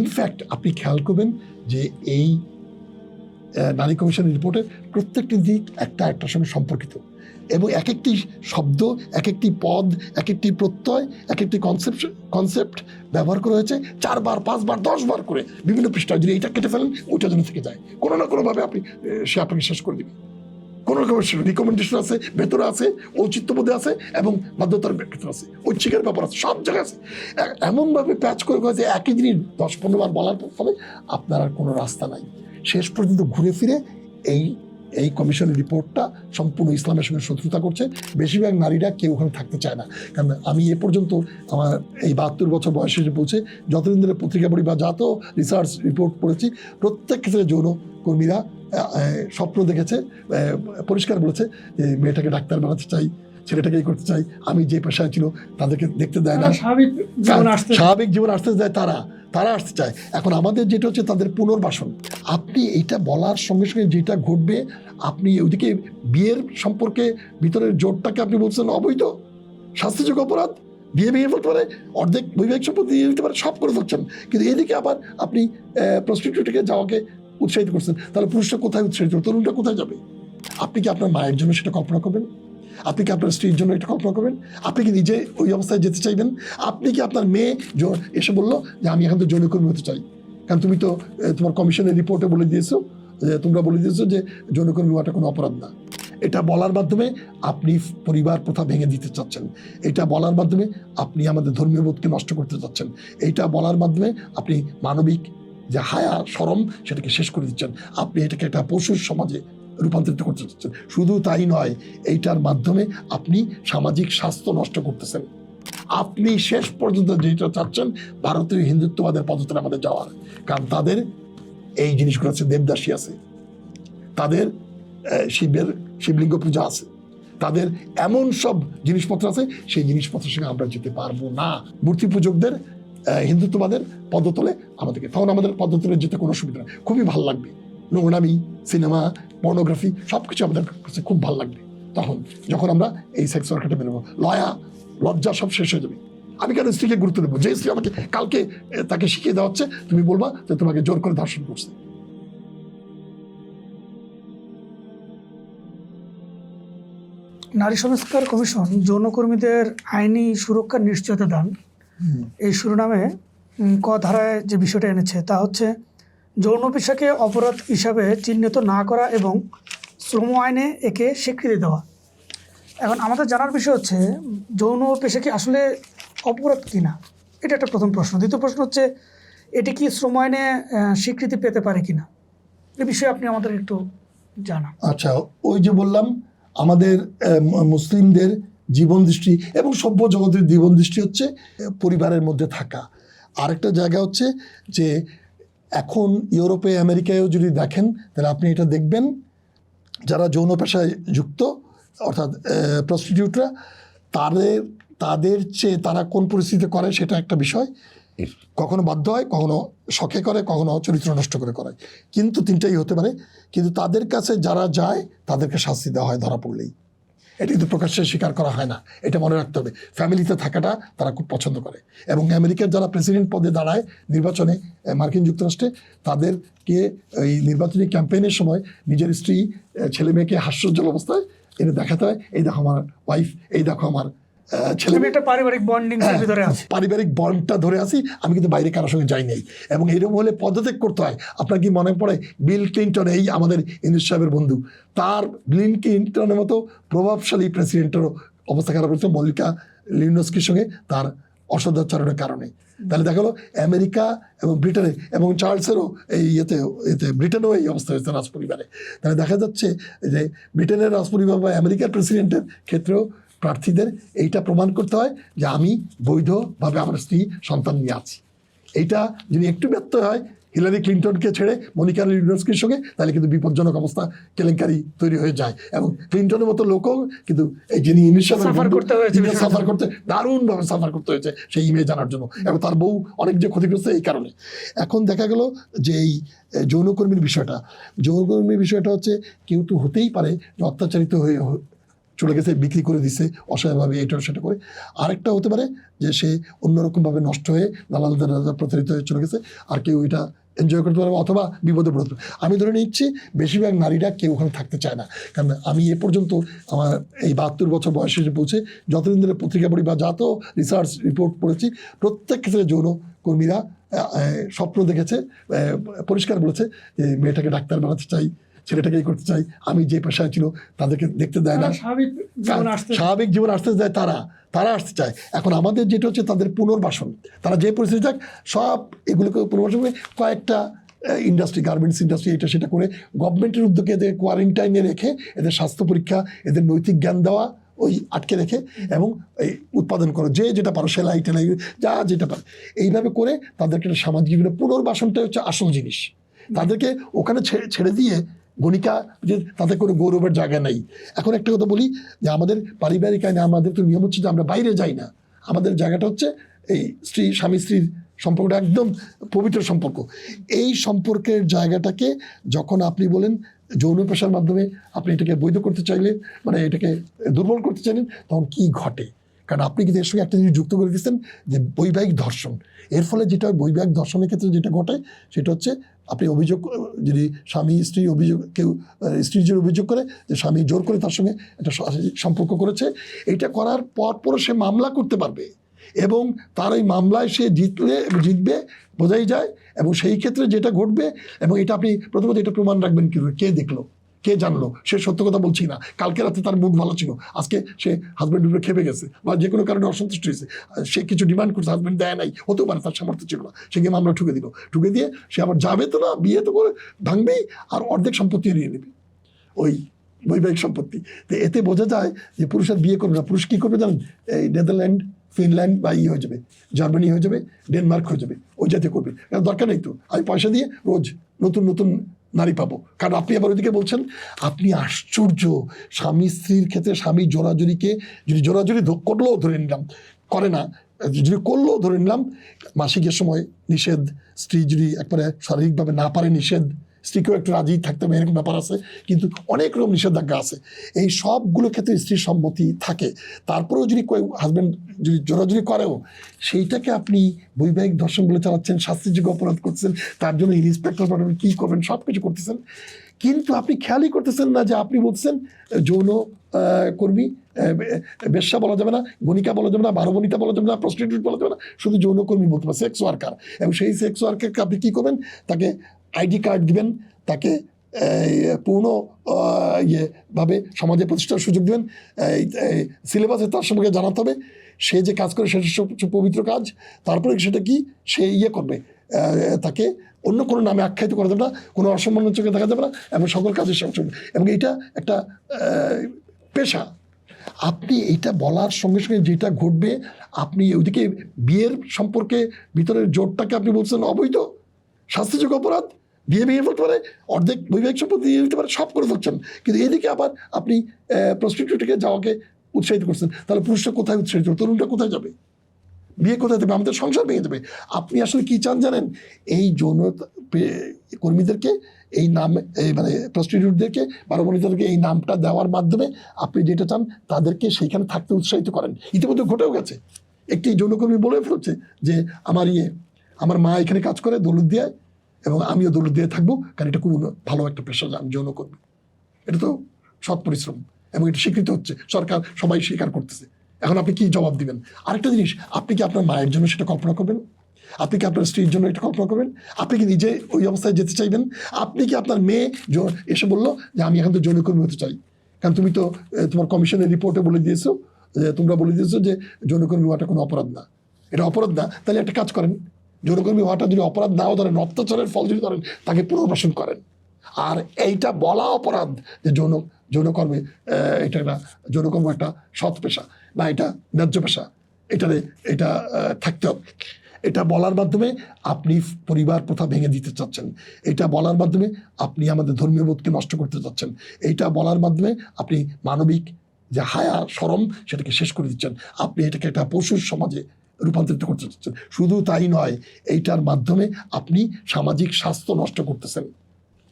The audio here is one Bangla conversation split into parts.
ইনফ্যাক্ট আপনি খেয়াল করবেন যে এই নারী কমিশনের রিপোর্টের প্রত্যেকটি দিক একটা একটার সঙ্গে সম্পর্কিত। এবং এক একটি শব্দ এক একটি পদ এক একটি প্রত্যয় এক একটি কনসেপ্ট কনসেপ্ট ব্যবহার করা হয়েছে চারবার, পাঁচবার, দশবার করে বিভিন্ন পৃষ্ঠায়। যদি এইটা কেটে ফেলেন, ওইটা যেন থেকে যায়। কোনো না কোনোভাবে আপনি সে আপনাকে শেষ করে দিবে। কোনো রকমের রিকমেন্ডেশন আছে, ভেতরে আছে ঔচিত্যবোধে আছে এবং বাধ্যতার ভেতরে আছে। ঐচ্ছিকের ব্যাপার আছে, সব জায়গায় আছে। এমনভাবে প্যাচ করে যে একই জিনিস দশ পনেরো বার বলার ফলে আপনার আর কোনো রাস্তা নাই। শেষ পর্যন্ত ঘুরে ফিরে এই এই কমিশনের রিপোর্টটা সম্পূর্ণ ইসলামের সঙ্গে শত্রুতা করছে। বেশিরভাগ নারীরা কেউ ওখানে থাকতে চায় না। কারণ আমি এ পর্যন্ত আমার এই বাহাত্তর বছর বয়সে এসে পৌঁছে যতদিন ধরে পত্রিকা পড়ি বা যত রিসার্চ রিপোর্ট পড়েছি প্রত্যেক ক্ষেত্রে যৌন কর্মীরা স্বপ্ন দেখেছে পরিষ্কার বলেছে যে মেয়েটাকে ডাক্তার বানাতে চাই ছেলেটাকে করতে চাই। আমি যে পেশায় ছিল তাদেরকে দেখতে দেয় না। স্বাভাবিক স্বাভাবিক জীবন আসতে যায় তারা। তারা আসতে চায়। এখন আমাদের যেটা হচ্ছে তাদের পুনর্বাসন। আপনি এইটা বলার সঙ্গে সঙ্গে যেটা ঘটবে, আপনি ওইদিকে বিয়ের সম্পর্কে ভিতরের জোরটাকে আপনি বলছেন অবৈধ, শাস্তিযোগ্য অপরাধ, বিয়ে ভেঙে ফেলতে পারে, অর্ধেক বৈবাহিক সম্পত্তি দিয়ে দিতে পারে, সব করে ফেলছেন। কিন্তু এদিকে আবার আপনি প্রস্টিটিউটকে যাওয়াকে উৎসাহিত করছেন। তাহলে পুরুষটা কোথায় উৎসাহিত? তরুণটা কোথায় যাবে? আপনি কি আপনার মায়ের জন্য সেটা কল্পনা করবেন? আপনি কি আপনার স্ত্রীর জন্য এটা কল্পনা করবেন? আপনি কি নিজে ওই অবস্থায় যেতে চাইবেন? আপনি কি আপনার মেয়ে এসে বলল যে, আমি এখন তো যৌনকর্মী হতে চাই। কারণ তুমি তো তোমার কমিশনের রিপোর্টে বলে দিয়েছ, যে তোমরা বলে দিয়েছ যে যৌনকর্মী হওয়াটা কোনো অপরাধ না। এটা বলার মাধ্যমে আপনি পরিবার প্রথা ভেঙে দিতে চাচ্ছেন। এটা বলার মাধ্যমে আপনি আমাদের ধর্মীয় বোধকে নষ্ট করতে চাচ্ছেন। এইটা বলার মাধ্যমে আপনি মানবিক যে হায়া, সরম, সেটাকে শেষ করে দিচ্ছেন। আপনি এটাকে একটা পশুর সমাজে রূপান্তরিত করতে চাচ্ছেন। শুধু তাই নয়, এইটার মাধ্যমে আপনি সামাজিক স্বাস্থ্য নষ্ট করতেছেন। আপনি শেষ পর্যন্ত যেটা চাচ্ছেন, ভারতীয় হিন্দুত্ববাদের পদ্ধতির আমাদের যাওয়ার। কারণ তাদের এই জিনিসগুলো আছে, দেবদাসী আছে। তাদের শিবের শিবলিঙ্গ পূজা আছে। তাদের এমন সব জিনিসপত্র আছে, সেই জিনিসপত্রের সঙ্গে আমরা যেতে পারব না। মূর্তি পূজকদের হিন্দুত্ববাদের পদতলে আমাদেরকে, তখন আমাদের পদতলে যেতে কোনো সুবিধা নেই। খুবই ভালো লাগবে। নোংরামি, সিনেমা, পর্নোগ্রাফি সব কিছু আমাদের কাছে খুব ভালো লাগবে। তখন, যখন আমরা এই সেক্স ওয়ার্কারটা নেব লয়া লজ্জা সব শেষ হয়ে যাবে। আমি কেন স্ত্রীকে গুরুত্ব দেবো? যে স্ত্রী আমাকে কালকে তাকে শিখিয়ে দেওয়া হচ্ছে তুমি বলবা যে তোমাকে জোর করে ধর্ষণ করছে। নারী সংস্কার কমিশন যৌনকর্মীদের আইনি সুরক্ষার নিশ্চয়তা দান। এই শিরোনামে ক ধারায় যে বিষয়টা এনেছে তা হচ্ছে যৌন পেশাকে অপরাধ হিসাবে চিহ্নিত না করা এবং শ্রম আইনে একে স্বীকৃতি দেওয়া। এখন আমাদের জানার বিষয় হচ্ছে, যৌন পেশা কি আসলে অপরাধ কিনা? এটা একটা প্রথম প্রশ্ন। দ্বিতীয় প্রশ্ন হচ্ছে, এটি কি শ্রম আইনে স্বীকৃতি পেতে পারে কিনা? এ বিষয়ে আপনি আমাদের একটু জানান। আচ্ছা ওই যে বললাম, আমাদের মুসলিমদের জীবন দৃষ্টি এবং সভ্য জগতের জীবন দৃষ্টি হচ্ছে, পরিবারের মধ্যে থাকা। আরেকটা জায়গা হচ্ছে যে, এখন ইউরোপে, আমেরিকায়ও যদি দেখেন, তাহলে আপনি এটা দেখবেন, যারা যৌন পেশায় যুক্ত অর্থাৎ প্রস্টিটিউটরা তাদের তাদের চেয়ে তারা কোন পরিস্থিতিতে করে সেটা একটা বিষয়। কখনো বাধ্য হয় কখনো শখে করে কখনো চরিত্র নষ্ট করে করায় কিন্তু তিনটাই হতে পারে। কিন্তু তাদের কাছে যারা যায় তাদেরকে শাস্তি দেওয়া হয় ধরা পড়লেই। এটা কিন্তু প্রকাশ্যে স্বীকার করা হয় না। এটা মনে রাখতে হবে। ফ্যামিলিতে থাকাটা তারা খুব পছন্দ করে। এবং আমেরিকার যারা প্রেসিডেন্ট পদে দাঁড়ায় নির্বাচনে মার্কিন যুক্তরাষ্ট্রে তাদেরকে এই নির্বাচনী ক্যাম্পেইনের সময় নিজের স্ত্রী ছেলে মেয়েকে হাস্যোজ্জ্বল অবস্থায় এনে দেখাতে হয় এই দেখো আমার ওয়াইফ এই দেখো আমার ছেলে। একটা পারিবারিক বন্ডিং হ্যাঁ, ভিতরে আছে। পারিবারিক বন্ডটা ধরে আসি আমি কিন্তু বাইরে কারোর সঙ্গে যাই নাই। এবং এরকম হলে পদত্যাগ করতে হয়। আপনার কি মনে পড়ে বিল ক্লিন্টন এই আমাদের ইন্দুস সাহেবের বন্ধু। তার বিল ক্লিন্টনের মতো প্রভাবশালী প্রেসিডেন্টেরও অবস্থা খারাপ হয়েছে মল্লিকা লিনোস্কির সঙ্গে তার অসদাচরণের কারণে। তাহলে দেখা গেলো আমেরিকা এবং ব্রিটেনে এবং চার্লসেরও এই ইয়েতে এতে ব্রিটেনেও এই অবস্থা হয়েছে রাজপরিবারে। তাহলে দেখা যাচ্ছে যে ব্রিটেনের রাজপরিবার বা আমেরিকার প্রেসিডেন্টের ক্ষেত্রেও প্রার্থীদের এইটা প্রমাণ করতে হয় যে আমি বৈধভাবে আমার স্ত্রী সন্তান নিয়ে আছি। এইটা যদি একটু ব্যর্থ হয় হিলারি ক্লিন্টনকে ছেড়ে মনিকা লিডার্সকির সঙ্গে তাহলে কিন্তু বিপজ্জনক অবস্থা কেলেঙ্কারি তৈরি হয়ে যায়। এবং ক্লিন্টনের মতো লোকও কিন্তু এই যিনি ইনিশিয়াল। সাফার করতে দারুণভাবে সাফার করতে হয়েছে সেই ইমেজ জানার জন্য। এবং তার বউ অনেক যে ক্ষতিগ্রস্ত এই কারণে। এখন দেখা গেল যে এই যৌনকর্মীর বিষয়টা। যৌনকর্মীর বিষয়টা হচ্ছে কেউ তো হতেই পারে যে অত্যাচারিত হয়ে চলে গেছে বিক্রি করে দিছে অসহায়ভাবে এটা সেটা করে। আরেকটা হতে পারে যে সে অন্যরকমভাবে নষ্ট হয়ে দালালদের দ্বারা প্রতারিত হয়ে চলে গেছে আর কেউ এটা এনজয় করতে পারবে অথবা বিপদে পড়তে আমি ধরে নিচ্ছি, বেশিরভাগ নারীরা কেউ ওখানে থাকতে চায় না। কারণ আমি এ পর্যন্ত আমার এই বাহাত্তর বছর বয়সে এসে পৌঁছে যতদিন ধরে পত্রিকা পড়ি বা যত রিসার্চ রিপোর্ট পড়েছি, প্রত্যেক ক্ষেত্রে যৌন কর্মীরা স্বপ্ন দেখেছে পরিষ্কার বলেছে যে মেয়েটাকে ডাক্তার বানাতে চাই। ছেলেটাকে করতে চাই আমি যে পেশায় ছিল তাদেরকে দেখতে দেয় না। স্বাভাবিক জীবন আসতে স্বাভাবিক জীবন আসতে চায় তারা তারা আসতে চায়। এখন আমাদের যেটা হচ্ছে তাদের পুনর্বাসন। তারা যে পরিস্থিতি যাক সব এগুলোকে পুনর্বাসন করে কয়েকটা ইন্ডাস্ট্রি গার্মেন্টস ইন্ডাস্ট্রি এটা সেটা করে গভর্নমেন্টের উদ্যোগে এদের কোয়ারেন্টাইনে রেখে এদের স্বাস্থ্য পরীক্ষা এদের নৈতিক জ্ঞান দেওয়া ওই আটকে রেখে এবং এই উৎপাদন করো যে যেটা পারো সেলাই টেলাই যা যেটা পারে। এইভাবে করে তাদেরকে একটা সামাজিক জীবনে পুনর্বাসনটা হচ্ছে আসল জিনিস। তাদেরকে ওখানে ছেড়ে দিয়ে গণিকা, যে তাতে কোনো গৌরবের জায়গা নেই। এখন একটা কথা বলি, যে আমাদের পারিবারিক আইনে আমাদের তো নিয়ম হচ্ছে যে আমরা বাইরে যাই না। আমাদের জায়গাটা হচ্ছে এই স্ত্রী, স্বামী, স্ত্রীর সম্পর্কটা একদম পবিত্র সম্পর্ক। এই সম্পর্কের জায়গাটাকে যখন আপনি বলেন, যৌন পেশার মাধ্যমে আপনি এটাকে বৈধ করতে চাইলে মানে এটাকে দুর্বল করতে চাইলেন, তখন কি ঘটে? কারণ আপনি কিন্তু এর সঙ্গে একটা জিনিস যুক্ত করে দিচ্ছেন যে বৈবাহিক ধর্ষণ। এর ফলে যেটা বৈবাহিক ধর্ষণের ক্ষেত্রে যেটা ঘটে, সেটা হচ্ছে আপনি অভিযোগ, যদি স্বামী, স্ত্রী অভিযোগ, কেউ, স্ত্রী যদি অভিযোগ করে যে স্বামী জোর করে তার সঙ্গে একটা সম্পর্ক করেছে, এটা করার পর পর সে মামলা করতে পারবে। এবং তার ওই মামলায় সে জিতলে, জিতবে, বোঝাই যায়। এবং সেই ক্ষেত্রে যেটা ঘটবে, এবং এটা আপনি প্রথমত এটা প্রমাণ রাখবেন কী কে দেখল। কে জানলো? সে সত্য কথা বলছি না। কালকে রাতে তার মুড ভালো ছিল। আজকে সে হাজব্যান্ড উপরে খেপে গেছে বা যে কোনো কারণে অসন্তুষ্ট হয়েছে। সে কিছু ডিমান্ড করছে হাজব্যান্ড দেয় নাই, হতেও পারে তার সামর্থ্য ছিল না। সে গিয়ে মামলা ঠুকে দিল। ঠুকে দিয়ে সে আবার যাবে তো না, বিয়ে তো করে ভাঙবেই, আর অর্ধেক সম্পত্তি নিয়ে নেবে। ওই বৈবাহিক সম্পত্তি। তো এতে বোঝা যায় যে পুরুষের বিয়ে করবে না। পুরুষ কী করবে জানেন? এই নেদারল্যান্ড, ফিনল্যান্ড বা ই হয়ে যাবে, জার্মানি হয়ে যাবে, ডেনমার্ক হয়ে যাবে, ওই জাতীয় করবে। দরকার নেই তো। আমি পয়সা দিয়ে রোজ নতুন নতুন নারী পাবো। কারণ আপনি আবার ওইদিকে বলছেন, আপনি আশ্চর্য, স্বামী স্ত্রীর ক্ষেত্রে স্বামী জোরাজুরিকে যদি জোরাজুরি করলেও ধরে নিলাম, করে না, যদি করলেও ধরে নিলাম, মাসিকের সময় নিষেধ, স্ত্রী যদি একবারে শারীরিকভাবে না পারে নিষেধ স্ত্রীকেও একটু রাজি থাকতে হবে, এরকম ব্যাপার আছে। কিন্তু অনেক রকম নিষেধাজ্ঞা আছে। এই সবগুলো ক্ষেত্রে স্ত্রীর সম্মতি থাকে। তারপরেও যদি হাজব্যান্ড যদি জোরাজুরি করেও, সেইটাকে আপনি বৈবাহিক দর্শন বলে চালাচ্ছেন, শাস্তিযোগ্য অপরাধ করছেন তার জন্য ইন্সপেক্টর পাঠাবেন কী করবেন সব কিছু করতেছেন। কিন্তু আপনি খেয়ালই করতেছেন না যে আপনি বলছেন, যৌন কর্মী বেশ্যা বলা যাবে না গণিকা বলা যাবে না বারবনিতা বলা যাবে না প্রস্টিটিউট বলা যাবে না, শুধু যৌনকর্মী বলতে পারে সেক্স ওয়ার্কার এবং সেই সেক্স ওয়ার্কারকে আপনি কী করবেন? তাকে আইডি কার্ড দিবেন তাকে পূর্ণ আহ, ইয়ে সমাজে প্রতিষ্ঠার সুযোগ দেবেন সিলেবাসে তার সম্পর্কে জানাতে হবে। সে যে কাজ করে সেটা পবিত্র কাজ তারপরে সেটা কি? সে ইয়ে করবে তাকে অন্য কোনো নামে আখ্যায়িত করা যাবে না কোনো অসম্মানের চোখে দেখা যাবে না এবং সকল কাজের সঙ্গে। এবং এটা একটা পেশা। আপনি এটা বলার সঙ্গে সঙ্গে যেটা ঘটবে আপনি ওইদিকে বিয়ের সম্পর্কে ভিতরের জোরটাকে আপনি বলছেন অবৈধ শাস্তিযোগ্য অপরাধ বিয়ে ভেঙে ফেলতে পারে, অর্ধেক বৈবাহিক সম্পত্তি দিয়ে দিতে পারে, সব করে ফেলছেন। কিন্তু এদিকে আবার আপনি প্রস্টিটিউটকে যাওয়াকে উৎসাহিত করছেন। তাহলে পুরুষটা কোথায় উৎসাহিত? তরুণটা কোথায় যাবে? বিয়ে কোথায় দেবে? আমাদের সংসার ভেঙে দেবে। আপনি আসলে কি চান জানেন? এই যৌন কর্মীদেরকে, এই নাম এই মানে প্রস্টিটিউটদেরকে বারবণিতাদেরকে এই নামটা দেওয়ার মাধ্যমে আপনি যেটা চান, তাদেরকে সেইখানে থাকতে উৎসাহিত করেন। ইতিমধ্যে ঘটেও গেছে। একটি যৌনকর্মী বলে ফেলছে যে, আমার ইয়ে আমার মা এখানে কাজ করে দৌলত দিয়ে এবং আমিও দৌলত দিয়ে থাকব, কারণ এটা খুব ভালো একটা পেশা আমি যৌনকর্মী এটা তো সৎ পরিশ্রম এবং এটা স্বীকৃত হচ্ছে, সরকার সবাই স্বীকার করতেছে। এখন আপনি কি জবাব দিবেন? আরেকটা জিনিস, আপনি কি আপনার মায়ের জন্য সেটা কল্পনা করবেন? আপনি কি আপনার স্ত্রীর জন্য এটা কল্পনা করবেন? আপনি কি নিজে ওই অবস্থায় যেতে চাইবেন? আপনি কি আপনার মেয়ে এসে বলল যে আমি এখন তো যৌনকর্মী হতে চাই? কারণ তুমি তো তোমার কমিশনের রিপোর্টে বলে দিয়েছ, যে তোমরা বলে দিয়েছ যে যৌনকর্মী হওয়াটা কোনো অপরাধ না। এটা অপরাধ না, তাহলে একটা কাজ করেন। যৌনকর্মী হওয়াটা যদি অপরাধ নাও ধরেন অত্যাচারের ফল যদি ধরেন, তাকে পুনর্বাসন করেন। আর এইটা বলা অপরাধ যে যৌন, যৌনকর্মে এটা একটা যৌনকর্ম একটা সৎ পেশা বা এটা ন্যায্য পেশা। এটারে এটা থাকতে হবে। এটা বলার মাধ্যমে আপনি পরিবার প্রথা ভেঙে দিতে চাচ্ছেন। এটা বলার মাধ্যমে আপনি আমাদের ধর্মীয় বোধকে নষ্ট করতে চাচ্ছেন। এইটা বলার মাধ্যমে আপনি মানবিক যে হায়া, সরম, সেটাকে শেষ করে দিচ্ছেন। আপনি এটাকে একটা পশুর সমাজে রূপান্তরিত করতে চাচ্ছেন। শুধু তাই নয়, এইটার মাধ্যমে আপনি সামাজিক স্বাস্থ্য নষ্ট করতেছেন।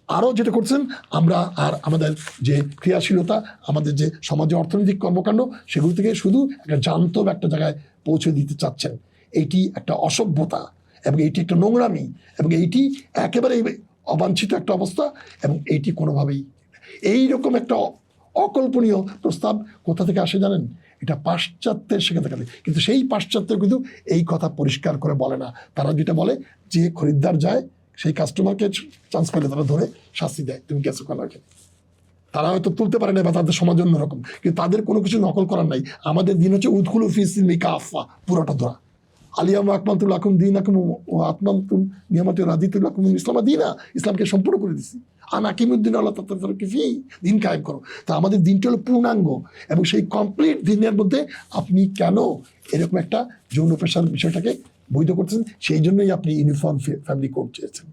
আরও যেটা করছেন, আমরা আর আমাদের যে ক্রিয়াশীলতা, আমাদের যে সমাজে অর্থনৈতিক কর্মকাণ্ড, সেগুলো থেকে শুধু একটা জান্তব একটা জায়গায় পৌঁছে দিতে চাচ্ছেন। এইটি একটা অসভ্যতা এবং এইটি একটা নোংরামি এবং এইটি একেবারে অবাঞ্ছিত একটা অবস্থা এবং এইটি কোনোভাবেই এইরকম একটা অকল্পনীয় প্রস্তাব কোথা থেকে আসে জানেন? এটা পাশ্চাত্যের সেখান থেকে। কিন্তু সেই পাশ্চাত্য কিন্তু এই কথা পরিষ্কার করে বলে না। তারা যেটা বলে, যে খরিদ্দার যায়, সেই কাস্টমারকে চান্স পেলে তারা ধরে শাস্তি দেয়। তুমি গেছো কেন তারা হয়তো তুলতে পারে না বা তাদের সমাজ অন্যরকম কিন্তু তাদের কোনো কিছু নকল করার নাই। আমাদের দিন হচ্ছে উৎকুল ফিসিল মিকা আফা পুরোটা ধরা। আলিয়াম আকমান্তুল আকুম দিন আকুম ও আত্মান্তুম নিয়ামাতি রাদিতুল আকুম ইসলামা। দিনা ইসলামকে সম্পূর্ণ করে দিছি। আন আকিমুদ্দিন আল্লাহ তাত্তার ফি দিন কায়েম করো। তা আমাদের দিনটা হলো পূর্ণাঙ্গ এবং সেই কমপ্লিট দিনের মধ্যে আপনি কেন এরকম একটা যৌন পেশার বিষয়টাকে বৈধ করতেছেন? সেই জন্যই আপনি ইউনিফর্ম ফ্যামিলি কোড চেয়েছেন।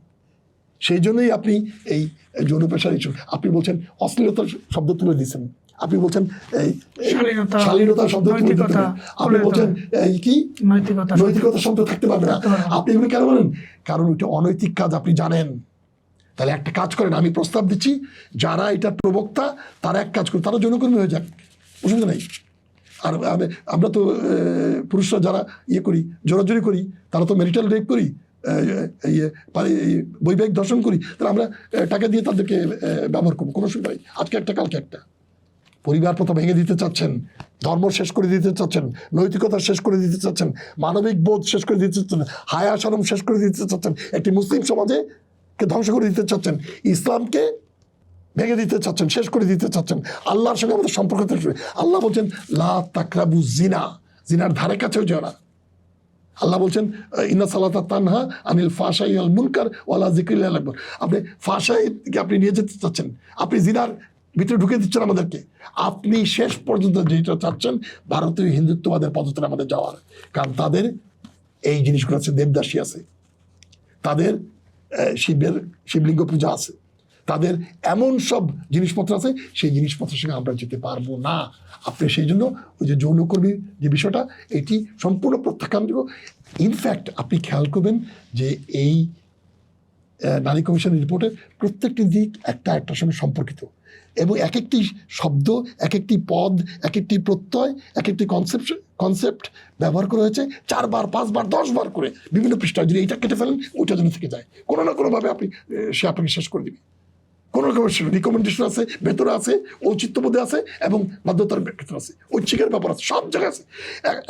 সেই জন্যই আপনি এই যৌন পেশার ইস্যু আপনি বলছেন অশ্লীলতার শব্দ তুলে দিয়েছেন। আপনি বলছেন এই শালীনতা, শব্দ। আপনি বলছেন এই কি? নৈতিকতা নৈতিকতা শব্দ থাকতে পারবে না। থাকতে পারবে না। আপনি এগুলো কেন বলেন? কারণ ওইটা অনৈতিক কাজ আপনি জানেন। তাহলে একটা কাজ করেন, আমি প্রস্তাব দিচ্ছি, যারা এটা প্রবক্তা, তারা এক কাজ করে তারা যৌনকর্মী হয়ে যাক, অসুবিধা নেই। আর আমি- আমরা তো পুরুষরা যারা ইয়ে করি, জোরাজোরি করি, তারা তো মেরিটাল রেপ করি ইয়ে বৈবাহিক দর্শন করি, তাহলে আমরা টাকা দিয়ে তাদেরকে ব্যবহার করব, কোনো অসুবিধা নেই। আজকে একটা, কালকে একটা। পরিবার প্রথা ভেঙে দিতে চাচ্ছেন, ধর্ম শেষ করে দিতে চাচ্ছেন, নৈতিকতা শেষ করে দিতে চাচ্ছেন, মানবিক বোধ শেষ করে দিতে চাচ্ছেন হায়া শরম শেষ করে দিতে চাচ্ছেন, একটি মুসলিম সমাজে ধ্বংস করে দিতে চাচ্ছেন? ইসলামকে ভেঙে দিতে চাচ্ছেন, শেষ করে দিতে চাচ্ছেন। আল্লাহর সঙ্গে আমাদের সম্পর্ক আল্লাহ বলছেন, লা তাকরাবু জিনা জিনার ধারে কাছেও যেও না। আল্লাহ বলছেন, ইন্না সালাতা তানহা আনিল ফাশাই আল মুনকার ওয়ালা জিক্রিল্লাহ আকবর। আপনি ফাশাই দিকে আপনি নিয়ে যেতে চাচ্ছেন। আপনি জিনার ভিতরে ঢুকে দিচ্ছেন আমাদেরকে। আপনি শেষ পর্যন্ত যেটা চাচ্ছেন, ভারতীয় হিন্দুত্ববাদের পদ্ধতিতে আমাদের যাওয়ার। কারণ তাদের এই জিনিসগুলো আছে, দেবদাসী আছে। তাদের শিবের শিবলিঙ্গ পূজা আছে। তাদের এমন সব জিনিসপত্র আছে, সেই জিনিসপত্রের সঙ্গে আমরা যেতে পারব না। আপনি সেই জন্য ওই যে যৌনকর্মীর যে বিষয়টা, এটি সম্পূর্ণ প্রত্যাখ্যানযোগ্য ইনফ্যাক্ট আপনি খেয়াল করবেন যে এই নারী কমিশনের রিপোর্টে প্রত্যেকটি দিক একটা একটার সঙ্গে সম্পর্কিত। এবং এক একটি শব্দ এক একটি পদ এক একটি প্রত্যয় এক একটি কনসেপ্ট কনসেপ্ট ব্যবহার করা হয়েছে চারবার, পাঁচবার, দশবার করে বিভিন্ন পৃষ্ঠায়। যদি এইটা কেটে ফেলেন, ওইটা যেন থেকে যায়। কোনো না কোনোভাবে আপনি সে আপনাকে শেষ করে দিবে। কোনো রকম রিকমেন্ডেশন আছে, ভেতরে আছে, ঔচিত্যবোধে আছে এবং বাধ্যতার ক্ষেত্রে আছে। ঐচ্ছিকের ব্যাপার আছে, সব জায়গায় আছে।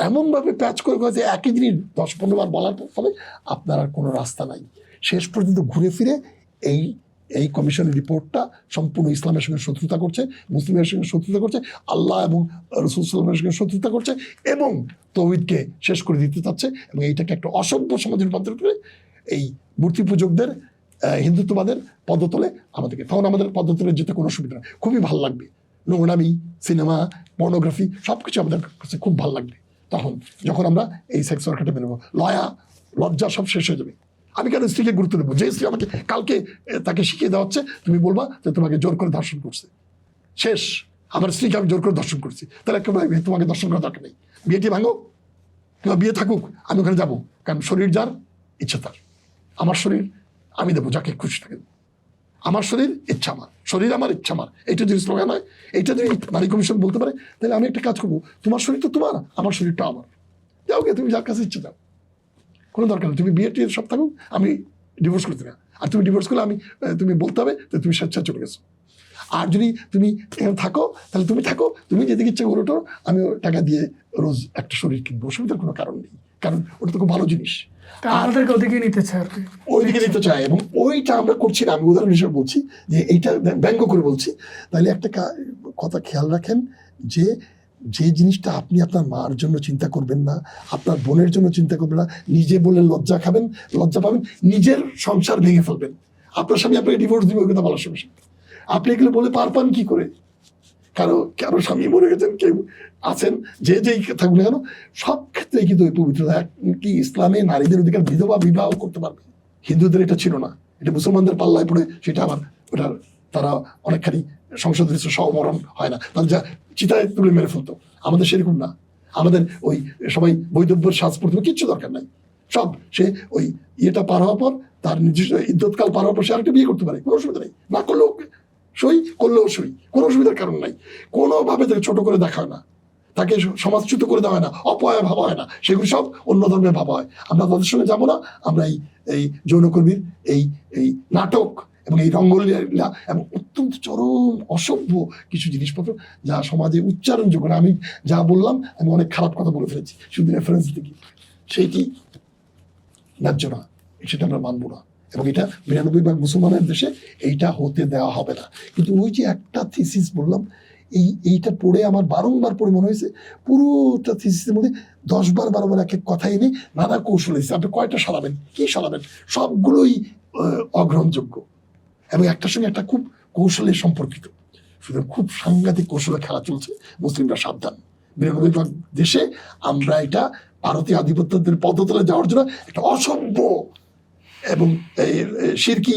এমনভাবে প্যাচ করে করেছে, একই জিনিস দশ, পনেরো বার বলার ফলে আপনার আর কোনো রাস্তা নাই। শেষ পর্যন্ত ঘুরে ফিরে এই এই কমিশনের রিপোর্টটা সম্পূর্ণ ইসলামের সঙ্গে শত্রুতা করছে, মুসলিমের সঙ্গে শত্রুতা করছে, আল্লাহ এবং রসুল সাল্লামের সঙ্গে শত্রুতা করছে এবং তৌহিদকে শেষ করে দিতে চাচ্ছে এবং এইটাকে একটা অসভ্য সমাজের রূপান্তর করে এই মূর্তি পূজকদের হিন্দুত্ববাদের পদতলে আমাদেরকে, তখন আমাদের পদতলে যেতে কোনো সুবিধা নেই। খুবই ভালো লাগবে। নোংরামি, সিনেমা, পর্নোগ্রাফি সব কিছু আমাদের কাছে খুব ভালো লাগবে। তখন যখন আমরা এই সেক্স ওয়ার্কারটা নেব। লয়া, লজ্জা সব শেষ হয়ে যাবে। আমি কেন স্ত্রীকে গুরুত্ব দেবো? যে স্ত্রী আমাকে কালকে তাকে শিখিয়ে দেওয়া হচ্ছে তুমি বলবা যে তোমাকে জোর করে ধর্ষণ করছে। শেষ। আমার স্ত্রীকে আমি জোর করে দর্শন করছি। তাহলে তোমাকে দর্শন করার দরকার নেই? বিয়েটি ভাঙো কিংবা বিয়ে থাকুক, আমি ওখানে যাব। কারণ শরীর যার, ইচ্ছা তার। আমার শরীর, আমি দেবো, যাকে খুশি থাকে আমার শরীর, ইচ্ছা আমার। শরীর আমার, ইচ্ছা আমার। এইটা যদি স্লোগান হয়, এইটা যদি নারী কমিশন বলতে পারে, তাহলে আমি একটা কাজ করব। তোমার শরীর তো তোমার, আমার শরীরটা আমার। যাও গে, তুমি যার কাছে ইচ্ছে যাও। কোনো দরকার নেই। তুমি বিয়ে টিয়ে সব থাকুক আমি ডিভোর্স করতে না। আর তুমি ডিভোর্স করলে আমি তুমি বলতে হবে যে তুমি স্বেচ্ছায় চলে গেছো। আর যদি তুমি এখানে থাকো তাহলে তুমি থাকো তুমি যেদিকে ইচ্ছে করে ওঠো আমি টাকা দিয়ে রোজ একটা শরীর কিনবো। অসুবিধার কোনো কারণ নেই। কারণ ওটা তো খুব ভালো জিনিস। তা আমাদেরকে ওদিকে নিতে চায় ওইদিকে নিতে চাই এবং ওইটা আমরা করছি না। আমি উদাহরণ হিসেবে বলছি যে এইটা ব্যঙ্গ করে বলছি। তাহলে একটা কথা খেয়াল রাখেন যে যে জিনিসটা আপনি আপনার মার জন্য চিন্তা করবেন না, আপনার বোনের জন্য চিন্তা করবেন না, নিজে বলে লজ্জা খাবেন, লজ্জা পাবেন, নিজের সংসার ভেঙে ফেলবেন। আপনার স্বামী আপনাকে ডিভোর্স দিবে কথা বলার সঙ্গে। আপনি এগুলো বলে পার পান কি করে? কারও কারও স্বামী মরে গেছেন, কেউ আছেন, যে যেই থাকুন না কেন, সব ক্ষেত্রে কিন্তু ওই পবিত্রতা। কি ইসলামে নারীদের অধিকার বিধবা বিবাহ করতে পারবে? হিন্দুদের এটা ছিল না। এটা মুসলমানদের পাল্লায় পড়ে, সেটা আবার ওটার তারা অনেকখানি সংসদের সহমরণ হয় না। তাহলে যা চিতায় তুলে মেরে ফেলতো। আমাদের সেরকম না। আমাদের ওই সবাই বৈধব্যের সাজ পড়তে, কিচ্ছু দরকার নাই। সব সে ওই ইয়েটা পার হওয়ার পর তার নিজস্ব ইদ্যৎকাল পার হওয়ার পর সে আরেকটা বিয়ে করতে পারে, কোনো অসুবিধা নেই। না করলেও সই করলেও সই, কোনো অসুবিধার কারণ নাই। কোনোভাবে তাকে ছোট করে দেখা হয় না। তাকে সমাজচ্যুত করে দেওয়া হয় না অপয়া ভাবা হয় না। সেগুলো সব অন্য ধর্মে ভাবা হয়। আমরা তাদের সঙ্গে যাব না। আমরা এই এই যৌনকর্মীর এই এই নাটক এবং এই রঙ্গলীলা এবং অত্যন্ত চরম অসভ্য কিছু জিনিসপত্র যা সমাজে উচ্চারণযোগ্য না। আমি যা বললাম, আমি অনেক খারাপ কথা বলে ফেলেছি। শুধু রেফারেন্স দেখি। সেইটি ন্যায্য না, সেটা আমরা মানবো না। এবং এটা বিরানব্বই ভাগ মুসলমানের দেশে এইটা হতে দেওয়া হবে না। কিন্তু ওই যে একটা থিসিস বললাম, এই, এইটা পড়ে আমার বারংবার পড়ে মনে হয়েছে, পুরোটা থিসিসের মধ্যে দশ বার বারো বার এক এক কথা এনে নানা কৌশল এসেছে। আপনি কয়টা সারাবেন কি সারাবেন সবগুলোই অগ্রহণযোগ্য। এবং একটার সঙ্গে একটা খুব কৌশলে সম্পর্কিত। সুতরাং খুব সাংঘাতিক কৌশলে খেলা চলছে, মুসলিমরা সাবধান। বিরানব্বই দেশে আমরা এটা ভারতীয় আধিপত্যদের পদতলে যাওয়ার জন্য একটা অসভ্য এবং সিরকি শিরকি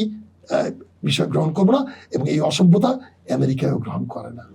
বিষয় গ্রহণ করব না এবং এই অসভ্যতা আমেরিকাও গ্রহণ করে না।